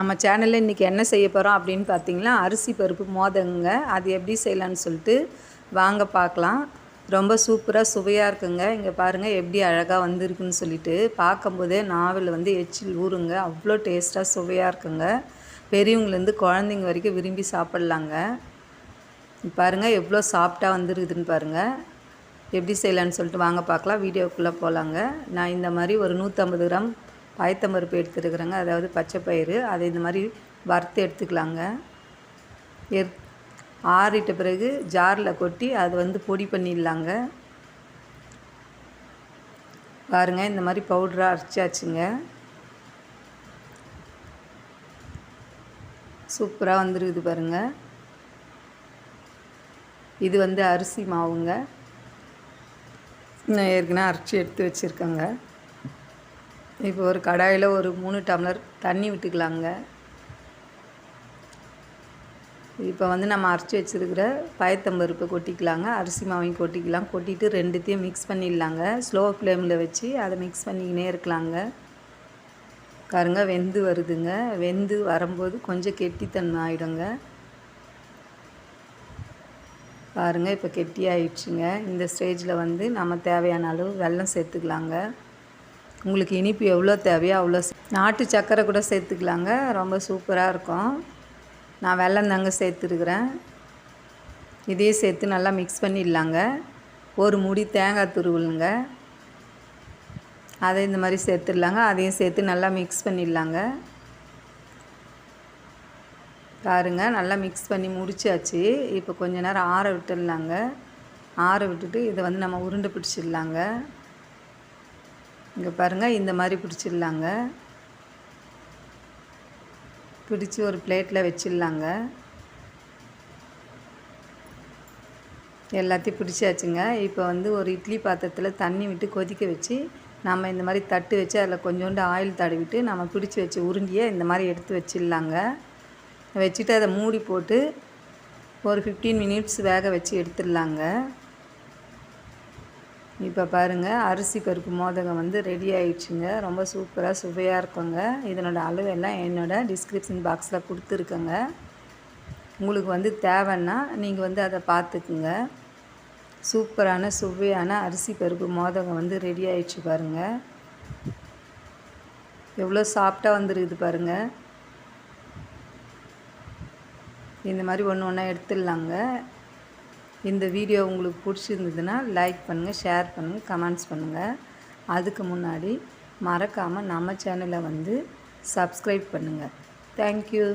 நம்ம சேனலில் இன்றைக்கி என்ன செய்ய போகிறோம் அப்படின்னு பார்த்தீங்கன்னா அரிசி பருப்பு மோதங்க அது எப்படி செய்யலான்னு சொல்லிட்டு வாங்க பார்க்கலாம் ரொம்ப சூப்பராக சுவையாக இருக்குங்க. இங்கே பாருங்கள் எப்படி அழகாக வந்திருக்குன்னு சொல்லிட்டு. பார்க்கும்போதே நாவல் வந்து எச்சில் ஊறுங்க. அவ்வளோ டேஸ்ட்டாக சுவையாக இருக்குங்க. பெரியவங்கலேருந்து குழந்தைங்க வரைக்கும் விரும்பி சாப்பிட்லாங்க. பாருங்கள் எவ்வளோ சாஃப்டாக வந்துருக்குதுன்னு பாருங்கள் எப்படி செய்யலான்னு சொல்லிட்டு வாங்க பார்க்கலாம் வீடியோக்குள்ளே போகலாங்க நான் இந்த மாதிரி ஒரு நூற்றம்பது கிராம் பயத்தம்பருப்பு எடுத்துருக்குறேங்க. அதாவது பச்சை பயிறு அதை இந்த மாதிரி வறுத்து எடுத்துக்கலாங்க. எர் ஆறிட்ட பிறகு ஜாரில் கொட்டி அது வந்து பொடி பண்ணிடலாங்க. பாருங்கள் இந்த மாதிரி பவுடராக அரைச்சாச்சுங்க. சூப்பராக வந்துருக்குது பாருங்கள் இது வந்து அரிசி மாவுங்க. நான் ஏற்கனவே அரைச்சி எடுத்து வச்சுருக்கேங்க. இப்போ ஒரு கடாயில் ஒரு மூணு டம்ளர் தண்ணி விட்டுக்கலாங்க. இப்போ வந்து நம்ம அரைச்சி வச்சுருக்கிற பயத்தம்பருப்பை கொட்டிக்கலாங்க. அரிசி மாவையும் கொட்டிக்கலாம். கொட்டிட்டு ரெண்டுத்தையும் மிக்ஸ் பண்ணிடலாங்க. ஸ்லோ ஃப்ளேமில் வச்சு அதை மிக்ஸ் பண்ணிக்கினே இருக்கலாங்க. பாருங்க வெந்து வருதுங்க. வெந்து வரும்போது கொஞ்சம் கெட்டித்தன்மை ஆகிடுங்க பாருங்கள் இப்போ கெட்டி ஆயிடுச்சுங்க இந்த ஸ்டேஜில் வந்து நம்ம தேவையான அளவு வெல்லம் சேர்த்துக்கலாங்க. உங்களுக்கு இனிப்பு எவ்வளோ தேவையோ அவ்வளோ நாட்டு சர்க்கரை கூட சேர்த்துக்கலாங்க. ரொம்ப சூப்பராக இருக்கும். நான் வெள்ளம் தாங்க சேர்த்துருக்குறேன். இதையே சேர்த்து நல்லா மிக்ஸ் பண்ணிடலாங்க. ஒரு முடி தேங்காய் துருவலுங்க. அதை இந்த மாதிரி சேர்த்துடலாங்க. அதையும் சேர்த்து நல்லா மிக்ஸ் பண்ணிடலாங்க. பாருங்க நல்லா மிக்ஸ் பண்ணி முடிச்சாச்சு. இப்போ கொஞ்ச நேரம் ஆற விட்டுடலாங்க. ஆற விட்டுட்டு இதை வந்து நம்ம உருண்டை பிடிச்சிடலாங்க. இங்கே பாருங்கள் இந்த மாதிரி பிடிச்சிடலாங்க. பிடிச்சி ஒரு பிளேட்டில் வச்சிடலாங்க. எல்லாத்தையும் பிடிச்சாச்சுங்க. இப்போ வந்து ஒரு இட்லி பாத்திரத்தில் தண்ணி விட்டு கொதிக்க வச்சு நம்ம இந்த மாதிரி தட்டு வச்சு அதில் கொஞ்சோண்டு ஆயில் தடவிட்டு நம்ம பிடிச்சி வச்சு உருண்டியை இந்த மாதிரி எடுத்து வச்சிடலாங்க. வச்சுட்டு அதை மூடி போட்டு ஒரு ஃபிஃப்டீன் மினிட்ஸ் வேக வச்சு எடுத்துடலாங்க. இப்போ பாருங்கள் அரிசி பருப்பு மோதகம் வந்து ரெடி ஆயிடுச்சுங்க. ரொம்ப சூப்பராக சுவையாக இருக்குங்க. இதனோட அளவெல்லாம் என்னோடய டிஸ்கிரிப்ஷன் பாக்ஸில் கொடுத்துருக்கேங்க. உங்களுக்கு வந்து தேவைன்னா நீங்கள் வந்து அதை பார்த்துக்குங்க. சூப்பரான சுவையான அரிசி பருப்பு மோதகம் வந்து ரெடி ஆயிடுச்சு பாருங்கள் எவ்வளோ சாஃப்டாக வந்துருக்குது பாருங்கள் இந்த மாதிரி ஒன்று ஒன்றா எடுத்துடலாங்க. இந்த வீடியோ உங்களுக்கு பிடிச்சிருந்ததுன்னா லைக் பண்ணுங்கள் ஷேர் பண்ணுங்கள் கமெண்ட்ஸ் பண்ணுங்கள் அதுக்கு முன்னாடி மறக்காமல் நம்ம சேனலை வந்து சப்ஸ்கிரைப் பண்ணுங்கள் தேங்க்யூ